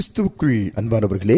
கிறிஸ்துவுக்குள் அன்பானவர்களே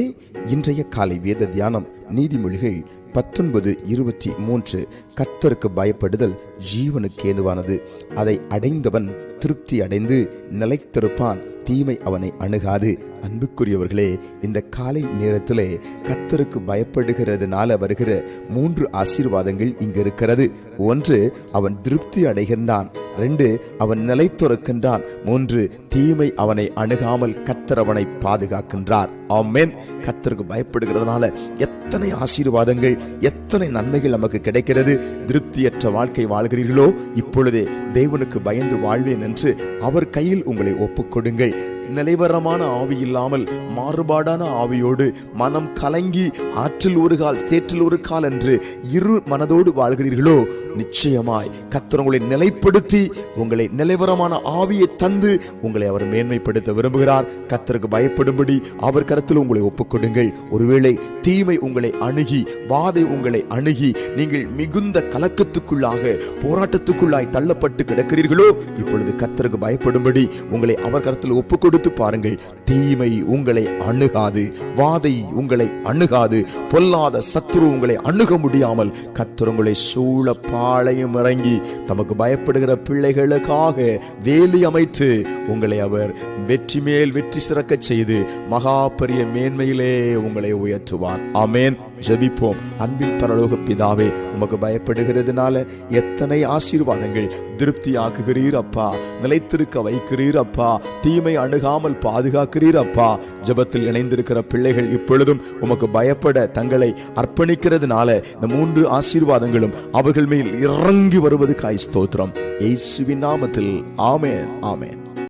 இன்றைய காலை வேத தியானம் நீதிமொழிகள் பத்தொன்பது இருபத்தி மூன்று கத்தருக்கு பயப்படுதல் ஜீவனுக்கு ஏதுவானது. அதை அடைந்தவன் திருப்தி அடைந்து நிலைத்திருப்பான் தீமை அவனை அணுகாது. அன்புக்குரியவர்களே இந்த காலை நேரத்திலே கத்தருக்கு பயப்படுகிறதுனால வருகிற மூன்று ஆசீர்வாதங்கள் இங்கு இருக்கிறது. ஒன்று அவன் திருப்தி அடைகின்றான். ரெண்டு அவன் நிலைத்துறக்கின்றான் மூன்று தீமை அவனை அணுகாமல் கத்தர் அவனை பாதுகாக்கின்றார். ஆமென். கத்தருக்கு பயப்படுகிறதுனால எத்தனை ஆசீர்வாதங்கள் எத்தனை நன்மைகள் நமக்கு கிடைக்கிறது? திருப்தியற்ற வாழ்க்கை வாழ்கிறீர்களோ? இப்பொழுதே தேவனுக்கு பயந்து வாழ்வேன் என்று அவர் கையில் உங்களை ஒப்புக்கொடுங்கள். நிலைவரமான ஆவி இல்லாமல் மாறுபாடான ஆவியோடு மனம் கலங்கி ஆற்றில் ஒரு கால் சேற்றில் ஒரு கால் என்று இரு மனதோடு வாழ்கிறீர்களோ நிச்சயமாய் கத்தர் உங்களை நிலைப்படுத்தி உங்களை நிலைவரமான ஆவியை தந்து உங்களை அவர் மேன்மைப்படுத்த விரும்புகிறார். கத்தருக்கு பயப்படும்படி அவர் கருத்தில் உங்களை ஒப்புக்கொடுங்கள். ஒருவேளை தீமை உங்களை அணுகி வாதை உங்களை அணுகி நீங்கள் மிகுந்த கலக்கத்துக்குள்ளாக போராட்டத்துக்குள்ளாய் தள்ளப்பட்டு கிடக்கிறீர்களோ இப்பொழுது கத்தருக்கு பயப்படும்படி உங்களை அவர் கருத்தில் ஒப்பு கொடுத்து பாருங்கள். தீமை உங்களை அணுகாது. வாதை உங்களை அணுகாது. பொல்லாத சத்துரு உங்களை அணுக முடியாமல் கத்தர் உங்களை சூழ பாளையம் இறங்கி தமக்கு பயப்படுகிற பிள்ளைகளுக்காக வேலி அமைத்து உங்களை அவர் வெற்றி மேல் வெற்றி சிறக்க செய்து மகா பெரிய மேன்மையிலே உங்களை உயர்த்துவார். ஆமேன். ஜபிப்போம். அன்பின் பரலோக பிதாவே உமக்கு பயப்படுகிறதுனால எத்தனை ஆசீர்வாதங்கள் திருப்தி ஆக்குகிறீர் அப்பா. நிலைத்திருக்க வைக்கிறீர் அப்பா. தீமை அணுகாமல் பாதுகாக்கிறீர் அப்பா. ஜெபத்தில் இணைந்திருக்கிற பிள்ளைகள் இப்பொழுதும் உமக்கு பயப்பட தங்களை அர்ப்பணிக்கிறதுனால இந்த மூன்று ஆசீர்வாதங்களும் அவர்கள் மேல் இறங்கி வருவது காய் ஸ்தோத்திரம். இயேசுவின் நாமத்தில். ஆமேன் ஆமேன்.